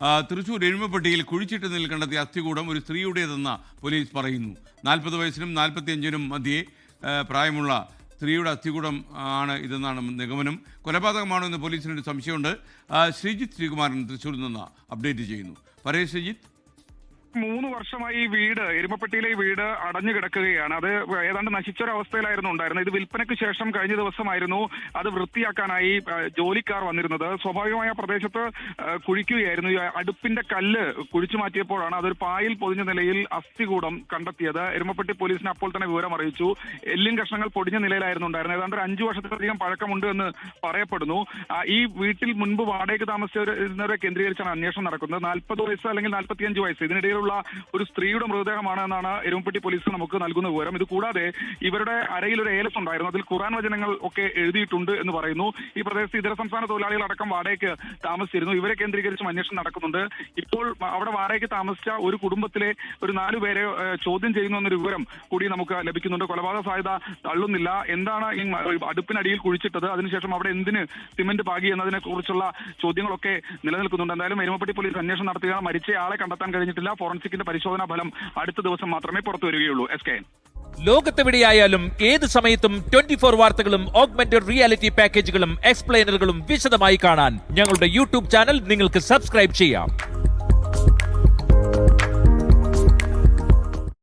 തൃശൂർ എഴുമപ്പെട്ടിയിൽ കുഴിച്ചിട്ട് നിൽ കണ്ടെത്തിയ അസ്ഥികൂടം ഒരു സ്ത്രീയുടേതെന്ന് പോലീസ് പറയുന്നു. നാൽപ്പത് വയസ്സിനും നാൽപ്പത്തിയഞ്ചിനും മധ്യേ പ്രായമുള്ള സ്ത്രീയുടെ അസ്ഥികൂടം ആണ് ഇതെന്നാണ് നിഗമനം. കൊലപാതകമാണോ എന്ന് പോലീസിനൊരു സംശയമുണ്ട്. ശ്രീജിത്ത് ശ്രീകുമാരൻ തൃശ്ശൂരിൽ നിന്ന് അപ്ഡേറ്റ് ചെയ്യുന്നു. പരേഷ് ശ്രീജിത്ത്. മൂന്ന് വർഷമായി ഈ വീട് എരുമപ്പെട്ടിയിലെ ഈ വീട് അടഞ്ഞു കിടക്കുകയാണ്. അത് ഏതാണ്ട് നശിച്ചൊരവസ്ഥയിലായിരുന്നു ഉണ്ടായിരുന്നത്. ഇത് വിൽപ്പനയ്ക്ക് ശേഷം കഴിഞ്ഞ ദിവസമായിരുന്നു അത് വൃത്തിയാക്കാനായി ജോലിക്കാർ വന്നിരുന്നത്. സ്വാഭാവികമായ പ്രദേശത്ത് കുഴിക്കുകയായിരുന്നു. ഈ അടുപ്പിന്റെ കല്ല് കുഴിച്ചു മാറ്റിയപ്പോഴാണ് അതൊരു പായിൽ പൊതിഞ്ഞ നിലയിൽ അസ്ഥികൂടം കണ്ടെത്തിയത്. എരുമപ്പെട്ടി പോലീസിന് അപ്പോൾ തന്നെ വിവരം അറിയിച്ചു. എല്ലും കഷ്ണങ്ങൾ പൊടിഞ്ഞ നിലയിലായിരുന്നു ഉണ്ടായിരുന്നത്. ഏതാണ്ട് ഒരു അഞ്ചു വർഷത്തിലധികം പഴക്കമുണ്ട് എന്ന് പറയപ്പെടുന്നു. ഈ വീട്ടിൽ മുൻപ് വാടകയ്ക്ക് താമസിച്ചവരെ കേന്ദ്രീകരിച്ചാണ് അന്വേഷണം നടക്കുന്നത്. നാൽപ്പത് വയസ്സ് അല്ലെങ്കിൽ നാൽപ്പത്തിയഞ്ച് വയസ്സ്. ഇതിനിടയിലുള്ള ഒരു സ്ത്രീയുടെ മൃതദേഹമാണ് എന്നാണ് എരുമപ്പെട്ടി പോലീസ് നമുക്ക് നൽകുന്ന വിവരം. ഇത് കൂടാതെ ഇവരുടെ അരയിൽ ഒരു ഏലസ് ഉണ്ടായിരുന്നു. അതിൽ ഖുറാൻ വചനങ്ങൾ ഒക്കെ എഴുതിയിട്ടുണ്ട് എന്ന് പറയുന്നു. ഈ പ്രദേശത്ത് ഇതര സംസ്ഥാന തൊഴിലാളികൾ അടക്കം വാടകയ്ക്ക് താമസിച്ചിരുന്നു. ഇവരെ കേന്ദ്രീകരിച്ചും അന്വേഷണം നടക്കുന്നുണ്ട്. ഇപ്പോൾ അവിടെ വാടകയ്ക്ക് താമസിച്ച ഒരു കുടുംബത്തിലെ ഒരു നാലു പേരെ ചോദ്യം ചെയ്യുന്നു എന്നൊരു വിവരം കൂടി നമുക്ക് ലഭിക്കുന്നുണ്ട്. കൊലപാതക സാധ്യത തള്ളുന്നില്ല. എന്താണ് ഈ അടുപ്പിനടിയിൽ കുഴിച്ചിട്ടത്? അതിനുശേഷം അവിടെ എന്തിന് സിമന്റ് പാകി എന്നതിനെ കുറിച്ചുള്ള ചോദ്യങ്ങളൊക്കെ നിലനിൽക്കുന്നുണ്ട്. എന്തായാലും എരുമപ്പെട്ടി പോലീസ് അന്വേഷണം നടത്തുകയാണ്. മരിച്ചയാളെ കണ്ടെത്താൻ കഴിഞ്ഞിട്ടില്ല. ഫോറൻസിക്കിന്റെ പരിശോധനാ ഫലം അടുത്ത ദിവസം മാത്രമേ പുറത്തു വരികയുള്ളൂ. എസ് കെ ലോകത്തെവിടെയായാലും ഏത് സമയത്തും ട്വന്റി ഫോർ വാർത്തകളും ഓഗ്മെന്റഡ് റിയാലിറ്റി പാക്കേജുകളും എക്സ്പ്ലെയിനറുകളും വിശദമായി കാണാൻ ഞങ്ങളുടെ യൂട്യൂബ് ചാനൽ നിങ്ങൾക്ക് സബ്സ്ക്രൈബ് ചെയ്യാം.